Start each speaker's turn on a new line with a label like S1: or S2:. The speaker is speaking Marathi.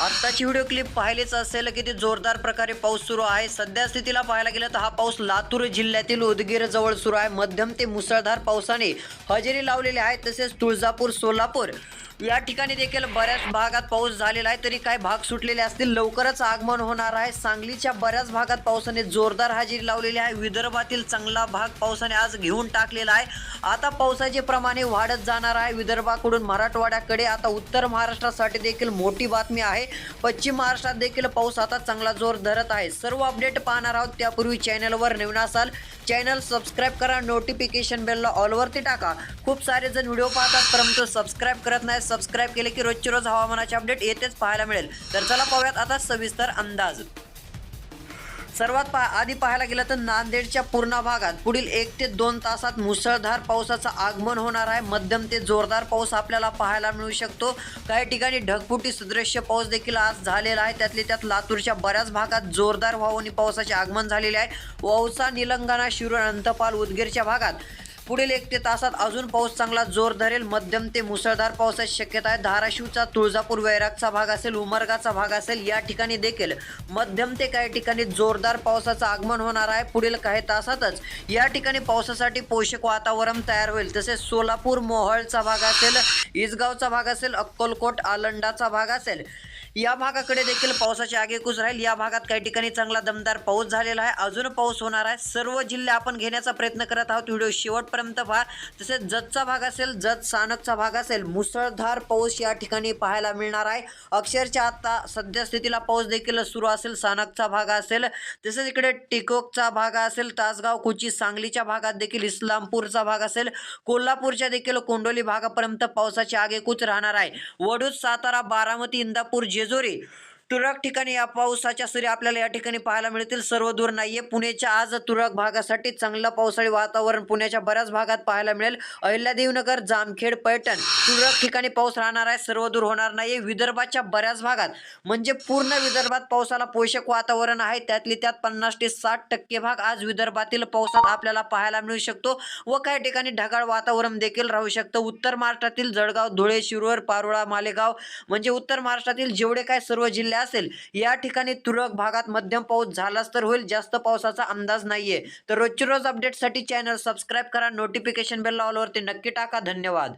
S1: आत्ताची व्हिडिओ क्लिप पाहिलीच असेल की जोरदार प्रकारे पाऊस सुरू आहे. सध्या स्थितीला पाहायला गेलं तर हा पाऊस लातूर जिल्ह्यातील उदगीर जवळ सुरू आहे. मध्यम ते मुसळधार पावसाने हजेरी लावलेली आहे. तसेच तुळजापूर सोलापूर या ठिकाणी देखील बऱ्याच भागात पाऊस झालेला आहे. तरी काही भाग सुटलेले असतील. लवकरच आगमन होणार आहे. सांगलीच्या बऱ्याच भागात पावसाने जोरदार हजेरी लावलेली आहे. विदर्भातील चांगला भाग पावसाने आज घेऊन टाकलेला आहे. आता पावसाचे प्रमाणे वाढत जाणार आहे. विदर्भाकडून मराठवाड्याकडे आता उत्तर महाराष्ट्रासाठी देखील मोठी बातमी आहे. पश्चिम महाराष्ट्रात देखील पाऊस आता चांगला जोर धरत आहे. सर्व अपडेट पाहणार आहोत. त्यापूर्वी चॅनलवर नवीन असाल चॅनल सबस्क्राईब करा नोटिफिकेशन बेलला ऑलवरती टाका. खूप सारे जण व्हिडिओ पाहतात परंतु सबस्क्राईब करत नाही. सबस्क्राईब केले की रोजची रोज हवामानाचे अपडेट येतेच पाहायला मिळेल. तर चला पाहूयात आता सविस्तर अंदाज. सर्वात पा आधी पाहायला गेलं तर नांदेडच्या पूर्णा भागात पुढील एक ते दोन तासात मुसळधार पावसाचं आगमन होणार आहे. मध्यम ते जोरदार पाऊस आपल्याला पाहायला मिळू शकतो. काही ठिकाणी ढगफुटी सदृश्य पाऊस देखील आज झालेला आहे. त्यातले त्यात लातूरच्या बऱ्याच भागात जोरदार वाहूनी पावसाचे आगमन झालेले आहे. वौसा निलंगाणा शिरूर अंतपाल उदगीरच्या भागात पुढील एक ते तासात अजून पाऊस चांगला जोर धरेल. मध्यम ते मुसळधार पावसाची शक्यता आहे. धाराशिवचा तुळजापूर वैरागचा भाग असेल उमरगाचा भाग असेल या ठिकाणी देखील मध्यम ते काही ठिकाणी जोरदार पावसाचं आगमन होणार आहे. पुढील काही तासातच या ठिकाणी पावसासाठी पोषक वातावरण तयार होईल. तसेच सोलापूर मोहळचा भाग असेल इसगावचा भाग असेल अक्कलकोट आलंडाचा भाग असेल या भागाकडे देखील पावसाची आगेकूच राहील. या भागात काही ठिकाणी चांगला दमदार पाऊस झालेला आहे. अजून पाऊस होणार आहे. सर्व जिल्हे आपण घेण्याचा प्रयत्न करत आहोत. व्हिडिओ शेवटपर्यंत पहा. तसेच जतचा भाग असेल जत सानकचा भाग असेल मुसळधार पाऊस या ठिकाणी पाहायला मिळणार आहे. अक्षरच्या आता सध्या स्थितीला पाऊस देखील सुरू असेल. सानकचा भाग असेल तसेच इकडे टिकोकचा भाग असेल तासगाव कुची सांगलीच्या भागात देखील इस्लामपूरचा भाग असेल कोल्हापूरच्या देखील कोंडोली भागापर्यंत पावसाची आगेकूच राहणार आहे. वडूज सातारा बारामती इंदापूर जेजुरी तुरळक ठिकाणी या पावसाच्या सरी आपल्याला या ठिकाणी पाहायला मिळतील. सर्व दूर नाहीये. पुण्याच्या आज तुरळक भागासाठी चांगलं पावसाळी वातावरण पुण्याच्या बऱ्याच भागात पाहायला मिळेल. अहिल्यादेवनगर जामखेड पैठण तुरळक ठिकाणी पाऊस राहणार आहे. सर्व दूर होणार नाहीये. विदर्भाच्या बऱ्याच भागात म्हणजे पूर्ण विदर्भात पावसाला पोषक वातावरण आहे. त्यातली त्यात पन्नास ते साठ टक्के भाग आज विदर्भातील पावसात आपल्याला पाहायला मिळू शकतो व काही ठिकाणी ढगाळ वातावरण देखील राहू शकतं. उत्तर महाराष्ट्रातील जळगाव धुळे शिरूर पारोळा मालेगाव म्हणजे उत्तर महाराष्ट्रातील जेवढे काय सर्व जिल्ह्यात असेल. या ठिकाणी तुरळक भागात मध्यम पाऊस झालाच तर होईल. जास्त पावसाचा अंदाज नाहीये. तर रोजची रोज अपडेटसाठी चॅनल सबस्क्राईब करा. नोटिफिकेशन बेल ऑलवरती नक्की टाका. धन्यवाद.